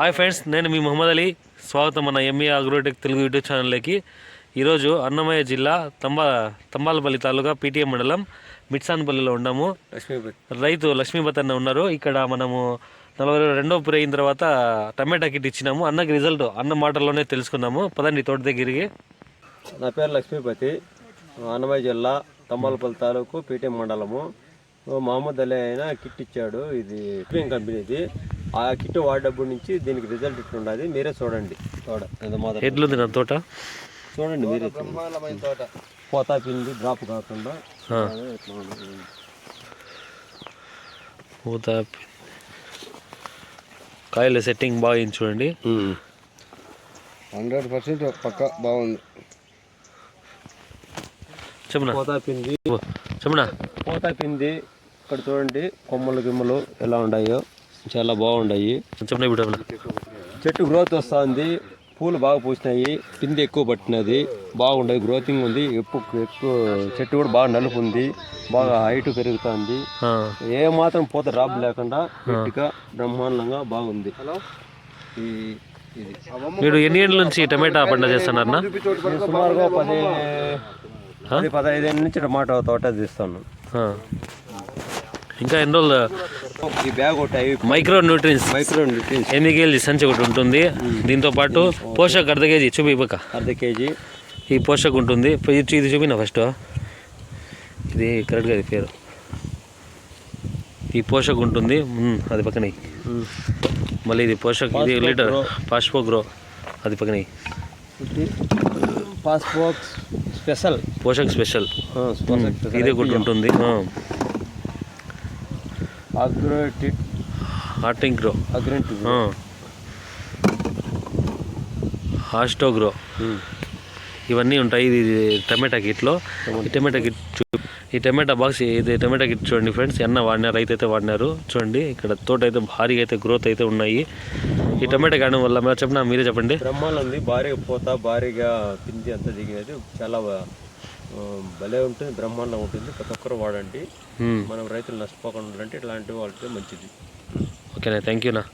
Hi friends నేను మీ మొహమ్మద్ అలీ. స్వాగతం మన ఎంఈ అగ్రోటెక్ తెలుగు యూట్యూబ్ ఛానల్లోకి. ఈరోజు అన్నమయ్య జిల్లా తంబా తంబాలపల్లి తాలూకా పీటీఎం మండలం మిట్సాన్పల్లిలో ఉన్నాము. లక్ష్మీపతి. రైతు లక్ష్మీపతి అన్న ఉన్నారు. ఇక్కడ మనము నలభై రెండో పురి అయిన తర్వాత టమాటా కిట్ ఇచ్చినాము. అన్నకి రిజల్ట్ అన్న మాటల్లోనే తెలుసుకుందాము పదండి తోట దగ్గరికి. నా పేరు లక్ష్మీపతి. అన్నమయ్య జిల్లా తమ్మలపల్లి తాలూకు పీటీఎం మండలము. మహమ్మద్ అలీ అయిన కిట్ ఇచ్చాడు. ఇది కంపెనీది. ఆ కిట్ వాడేటప్పటి నుంచి దీనికి రిజల్ట్ ఇట్లుండదు. మీరే చూడండి. తోట ఎంత మొదట ఎట్లుంది నా తోట? చూడండి మీరే తోట పోతా పిండి డ్రాప్ కాకుండా. పూత కాయల సెట్టింగ్ బాగా చూడండి. హండ్రెడ్ పర్సెంట్ పక్క బాగుంది. చెప్పనా? పోతా పిండి. చెప్పనా? పోతా పిండి ఇక్కడ చూడండి కొమ్మలు గిమ్మలు ఎలా ఉన్నాయో. చాలా బాగున్నాయి చెట్టు గ్రోత్ వస్తుంది. పూలు బాగా పూసినాయి. పిండి ఎక్కువ పట్టినది. బాగుండదు గ్రోతింగ్ ఉంది. ఎక్కువ ఎక్కువ చెట్టు కూడా బాగా నలుపు ఉంది. బాగా హైట్ పెరుగుతుంది. ఆ, ఏ మాత్రం పూత డ్రాప్ లేకుండా గట్టిగా బ్రహ్మాండంగా బాగుంది. ఈ మీరు ఎన్ని ఏళ్ళ నుంచి టమాటా పంట చేస్తున్నారన్నా? నేను సుమారుగా పది పది పదహైదు ఏళ్ళ నుంచి టమాటో తోట తీస్తాను. ఇంకా ఎన్ని రోజులు? ఈ బ్యాగ్ ఒకటి మైక్రో న్యూట్రియన్స్ మైక్రో న్యూట్రియన్స్ ఎనిమిది కేజీ సంచి ఒకటి ఉంటుంది. దీంతో పాటు పోషక అర్ధ కేజీ చూపి ఇవ్వక అర్ధ కేజీ. ఈ పోషక ఉంటుంది. ఇది చూపిన ఫస్ట్ ఇది కరెక్ట్గా ఇది పేరు. ఈ పోషక ఉంటుంది. అది పక్కన. మళ్ళీ ఇది పోషక ఇది లీటర్. పాస్పో గ్రో అది పక్కన. పాస్పోర్ట్ స్పెషల్ పోషక స్పెషల్ ఇది ఒకటి ఉంటుంది. అగ్రోటిక్ హార్టింగ్ గ్రో అగ్రెంటిక్ హాస్టో గ్రో ఇవన్నీ ఉంటాయి. ఇది టమాటా కిట్లో. ఈ టమాటా కిట్ చూ ఈ టమాటా బాక్స్ ఇది టమాటా కిట్ చూడండి ఫ్రెండ్స్ ఎన్న వాడినారు రైతు అయితే వాడినారు. చూడండి ఇక్కడ తోట అయితే భారీగా అయితే గ్రోత్ అయితే ఉన్నాయి. ఈ టమాటా కాయడం వల్ల మీరు చెప్పిన మీరే చెప్పండి. బ్రహ్మాండం ఉంది. భారీగా పోతా భారీగా పిండి అంతా దిగినది. చాలా భలే ఉంటుంది బ్రహ్మాండం ఉంటుంది. ప్రతి ఒక్కరు వాడండి. మనం రైతులు నష్టపోకుండా ఉండాలంటే ఇట్లాంటివి వాడితే మంచిది. ఓకేనా థ్యాంక్ యూనా